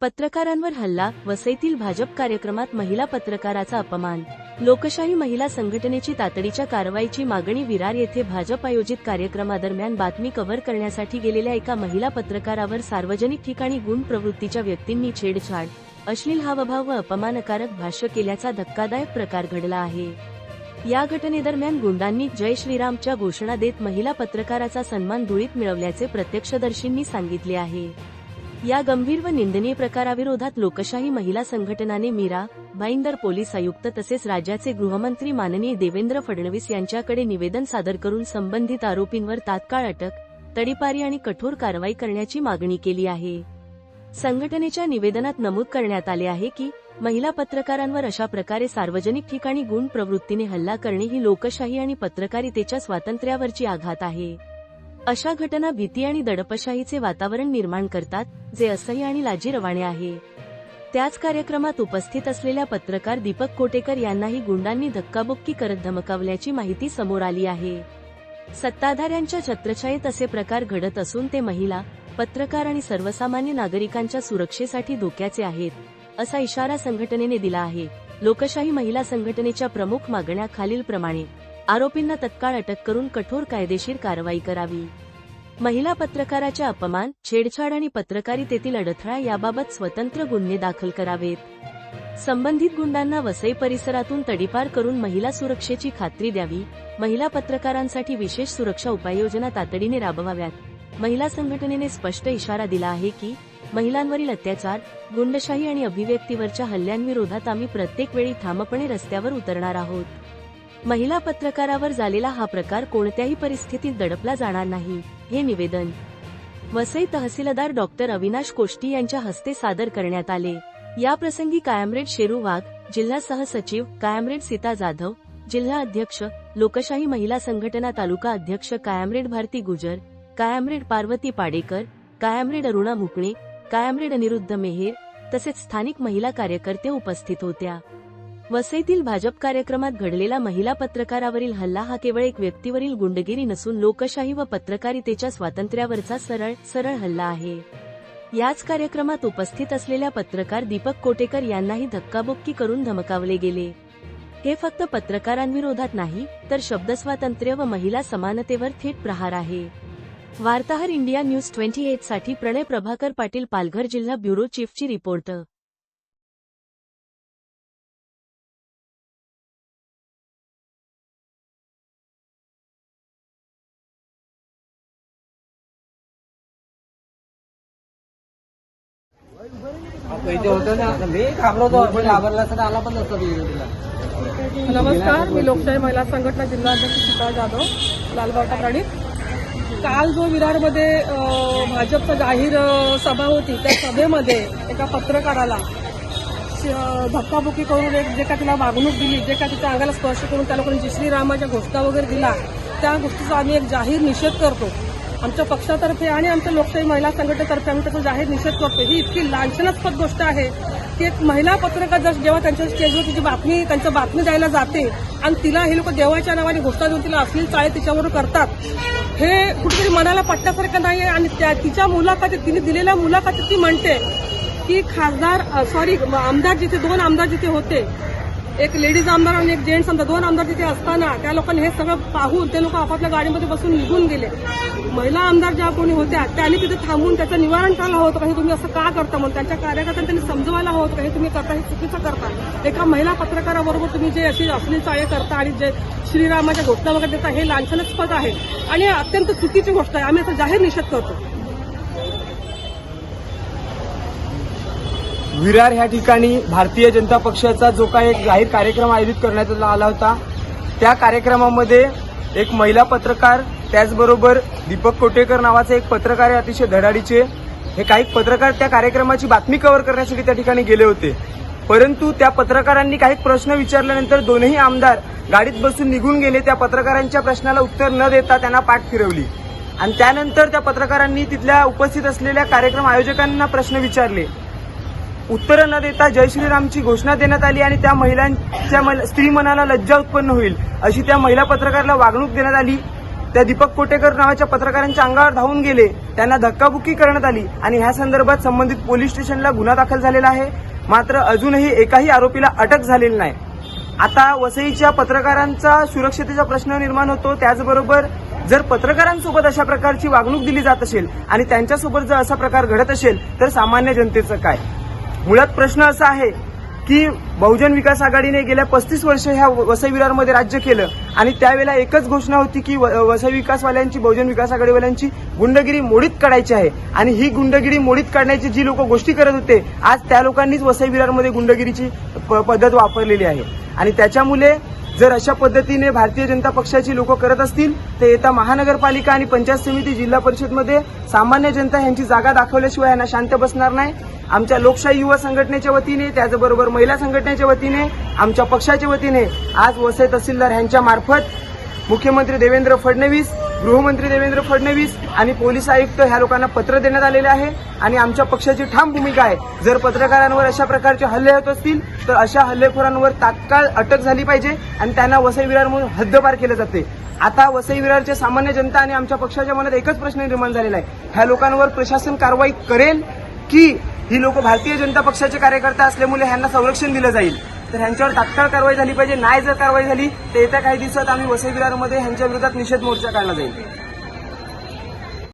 पत्रकारांवर हल्ला वसईतील भाजप कार्यक्रमात महिला पत्रकाराचा अपमान लोकशाही महिला संघटनेची तातडीच्या कारवाईची मागणी विरार येथे भाजप आयोजित कार्यक्रमादरम्यान बातमी कव्हर करण्यासाठी गेलेल्या एका महिला पत्रकारावर सार्वजनिक ठिकाणी गुण प्रवृत्तीच्या व्यक्तींनी छेडछाड अश्लील हावभाव व अपमानकारक भाष्य केल्याचा धक्कादायक प्रकार घडला आहे. या घटनेदरम्यान गुंडांनी जय श्रीरामच्या घोषणा देत महिला पत्रकाराचा सन्मान धुळीत मिळवल्याचे प्रत्यक्षदर्शींनी सांगितले आहे. या गंभीर व निंदनीय प्रकाराविरोधात लोकशाही महिला संघटनाने मीरा भाईंदर पोलीस आयुक्त तसेच राज्याचे गृहमंत्री माननीय देवेंद्र फडणवीस यांच्याकडे निवेदन सादर करून संबंधित आरोपींवर तात्काळ अटक तडीपारी आणि कठोर कारवाई करण्याची मागणी केली आहे. संघटनेच्या निवेदनात नमूद करण्यात आले आहे की महिला पत्रकारांवर अशा प्रकारे सार्वजनिक ठिकाणी गुण प्रवृत्तीने हल्ला करणे ही लोकशाही आणि पत्रकारितेच्या स्वातंत्र्यावरची आघात आहे. अशा घटना भीती आणि दडपशाहीचे वातावरण निर्माण करतात जे असह्य आणि लाजीरवाणे आहे. त्याच कार्यक्रमात उपस्थित असलेल्या पत्रकार दीपक कोटेकर यांनाही गुंडांनी धक्काबुक्की करत धमकावल्याची माहिती समोर आली आहे. सत्ताधाऱ्यांच्या छत्रछायेत असे प्रकार घडत असून ते महिला पत्रकार आणि सर्वसामान्य नागरिकांच्या सुरक्षेसाठी धोक्याचे आहेत असा इशारा संघटनेने दिला आहे. लोकशाही महिला संघटनेच्या प्रमुख मागण्या खालीलप्रमाणे. आरोपींना तत्काळ अटक करून कठोर कायदेशीर कारवाई करावी. महिला पत्रकाराच्या अपमान छेडछाड आणि पत्रकारितेतील अडथळा याबाबत स्वतंत्र गुन्हे दाखल करावेत. संबंधित गुंडांना वसई परिसरातून तडीपार करून महिला सुरक्षेची खात्री द्यावी. महिला पत्रकारांसाठी विशेष सुरक्षा उपाययोजना तातडीने राबवाव्यात. महिला संघटनेने स्पष्ट इशारा दिला आहे की महिलांवरील अत्याचार गुंडशाही आणि अभिव्यक्तीवरच्या हल्ल्यांविरोधात आम्ही प्रत्येक वेळी ठामपणे रस्त्यावर उतरणार आहोत. महिला पत्रकारावर झालेला हा प्रकार कोणत्याही परिस्थितीत दडपला जाणार नाही हे निवेदन. वसई तहसीलदार डॉक्टर अविनाश कोष्टी यांच्या हस्ते सादर करण्यात आले. या प्रसंगी कायमरेड शेरू वाघ जिल्हा सहसचिव कायमरेड सीता जाधव जिल्हा अध्यक्ष लोकशाही महिला संघटना तालुका अध्यक्ष कायमरेड भारती गुजर कायमरेड पार्वती पाडेकर कायमरेड अरुणा मुकणे कायमरेड अनिरुद्ध मेहेर तसेच स्थानिक महिला कार्यकर्ते उपस्थित होत्या. वसईतील भाजप कार्यक्रमात घडलेला महिला पत्रकारावरील हल्ला हा केवळ एक व्यक्तीवरील गुंडगिरी नसून लोकशाही व पत्रकारितेच्या स्वातंत्र्यावरचा सरळ सरळ हल्ला आहे. याच कार्यक्रमात उपस्थित असलेल्या पत्रकार दीपक कोटेकर यांनाही धक्काबुक्की करून धमकावले गेले. हे फक्त पत्रकारांविरोधात नाही तर शब्दस्वातंत्र्य व महिला समानतेवर थेट प्रहार आहे. वार्ताहर इंडिया न्यूज ट्वेंटी एटसाठी प्रणय प्रभाकर पाटील पालघर जिल्हा ब्युरो चीफची रिपोर्ट. इथे होतं ना मी घाबरलो होतो पण घाबरला असता आला पण नसतो तिला नमस्कार मी लोकशाही महिला संघटना जिल्हा अध्यक्ष सीता जाधव लालबावटा प्राणी. काल जो विरारमध्ये भाजपचा जाहीर सभा होती त्या सभेमध्ये एका पत्रकाराला धक्काबुक्की करून एक जे का तिला वागणूक दिली जे का तिच्या अंगाला स्पर्श करून त्या लोकांनी जय श्रीरामाच्या घोषणा वगैरे दिला त्या गोष्टीचा आम्ही एक जाहीर निषेध करतो. आमच्या पक्षातर्फे आणि आमच्या लोकशाही महिला संघटनेतर्फे आम्ही त्याचा जाहीर निषेध करतो ही इतकी लांछनास्पद गोष्ट आहे की एक महिला पत्रकार जर जेव्हा त्यांच्या स्टेजवर तिची बातमी त्यांच्या बातमी द्यायला जाते आणि तिला हे लोक देवाच्या नावाने घोषणा देऊन तिला असली चाळे तिच्यावर करतात हे कुठेतरी मनाला पटण्यासारखं नाही आहे आणि त्या तिच्या मुलाखतीत तिने दिलेल्या मुलाखतीत ती म्हणते की खासदार सॉरी आमदार जिथे दोन आमदार जिथे होते एक लेडीज आमदार आणि एक जेंट्स आमदार दोन आमदार तिथे असताना त्या लोकांनी हे सगळं पाहून ते लोक आपापल्या गाडीमध्ये बसून निघून गेले. महिला आमदार ज्या कोणी होत्या त्यांनी तिथे थांबून त्याचं निवारण करायला होतं का हे तुम्ही असं का करता म्हणून? त्यांच्या कार्यकर्त्यांनी त्यांनी समजवायला हवं होतं का हे तुम्ही करता हे चुकीचं करता? एका महिला पत्रकाराबरोबर तुम्ही जे अशी अश्लील चाळे करता आणि जे श्रीरामाच्या घोषणा वगैरे देता हे लांछनास्पद आहे. आणि अत्यंत चुकीची गोष्ट आहे. आम्ही याचा जाहीर निषेध करतो. विरार ह्या ठिकाणी भारतीय जनता पक्षाचा जो काही एक जाहीर कार्यक्रम आयोजित करण्यात आला होता त्या कार्यक्रमामध्ये एक महिला पत्रकार त्याचबरोबर दीपक कोटेकर नावाचे एक पत्रकार आहे अतिशय धडाडीचे. हे काही पत्रकार त्या कार्यक्रमाची बातमी कव्हर करण्यासाठी त्या ठिकाणी गेले होते. परंतु त्या पत्रकारांनी काही प्रश्न विचारल्यानंतर दोनही आमदार गाडीत बसून निघून गेले. त्या पत्रकारांच्या प्रश्नाला उत्तर न देता त्यांना पाठ फिरवली. आणि त्यानंतर त्या पत्रकारांनी तिथल्या उपस्थित असलेल्या कार्यक्रम आयोजकांना प्रश्न विचारले. उत्तरं न देता जय श्रीरामची घोषणा देण्यात आली आणि त्या महिलांच्या स्त्री मनाला लज्जा उत्पन्न होईल अशी त्या महिला पत्रकाराला वागणूक देण्यात आली. त्या दीपक कोटेकर नावाच्या पत्रकारांच्या अंगावर धावून गेले. त्यांना धक्काबुक्की करण्यात आली आणि ह्या संदर्भात संबंधित पोलीस स्टेशनला गुन्हा दाखल झालेला आहे. मात्र अजूनही एकाही आरोपीला अटक झालेली नाही. आता वसईच्या पत्रकारांचा सुरक्षतेचा प्रश्न निर्माण होतो. त्याचबरोबर जर पत्रकारांसोबत अशा प्रकारची वागणूक दिली जात असेल आणि त्यांच्यासोबत जर असा प्रकार घडत असेल तर सामान्य जनतेचं काय? मुळात प्रश्न असा आहे की बहुजन विकास आघाडीने गेल्या पस्तीस वर्ष ह्या वसई विरारमध्ये राज्य केलं आणि त्यावेळेला एकच घोषणा होती की व- वसई विकासवाल्यांची बहुजन विकास आघाडीवाल्यांची गुंडगिरी मोडीत काढायची आहे. आणि ही गुंडगिरी मोडीत काढण्याची जी लोक गोष्टी करत होते आज त्या लोकांनीच वसई विरारमध्ये गुंडगिरीची प- पद्धत वापरलेली आहे. आणि त्याच्यामुळे जर अशा पद्धतीने भारतीय जनता पक्षाची लोक करत असतील तर येत्या महानगरपालिका आणि पंचायत समिती जिल्हा परिषदमध्ये सामान्य जनता यांची जागा दाखवल्याशिवाय यांना शांत बसणार नाही. आमच्या लोकशाही युवा संघटनेच्या वतीने त्याचबरोबर महिला संघटनेच्या वतीने आमच्या पक्षाच्या वतीने आज वसई तहसीलदार यांच्या मार्फत मुख्यमंत्री देवेंद्र फडणवीस गृहमंत्री देवेंद्र फडणवीस आणि पोलीस आयुक्त ह्या लोकांना पत्र देण्यात आलेले आहे. आणि आमच्या पक्षाची ठाम भूमिका आहे. जर पत्रकारांवर अशा प्रकारचे हल्ले होत असतील तर अशा हल्लेखोरांवर तात्काळ अटक झाली पाहिजे आणि त्यांना वसई विरार म्हणून हद्दपार केलं जाते. आता वसई विरारच्या सामान्य जनता आणि आमच्या पक्षाच्या मनात एकच प्रश्न निर्माण झालेला आहे. ह्या लोकांवर प्रशासन कारवाई करेल की ही लोक भारतीय जनता पक्षाचे कार्यकर्ते असल्यामुळे ह्यांना संरक्षण दिलं जाईल? तर ह्यांच्यावर तात्काळ कारवाई झाली पाहिजे. नाही जर कारवाई झाली तर येत्या काही दिवसात आम्ही वसई विरारमध्ये ह्यांच्या विरोधात निषेध मोर्चा काढला जाईल.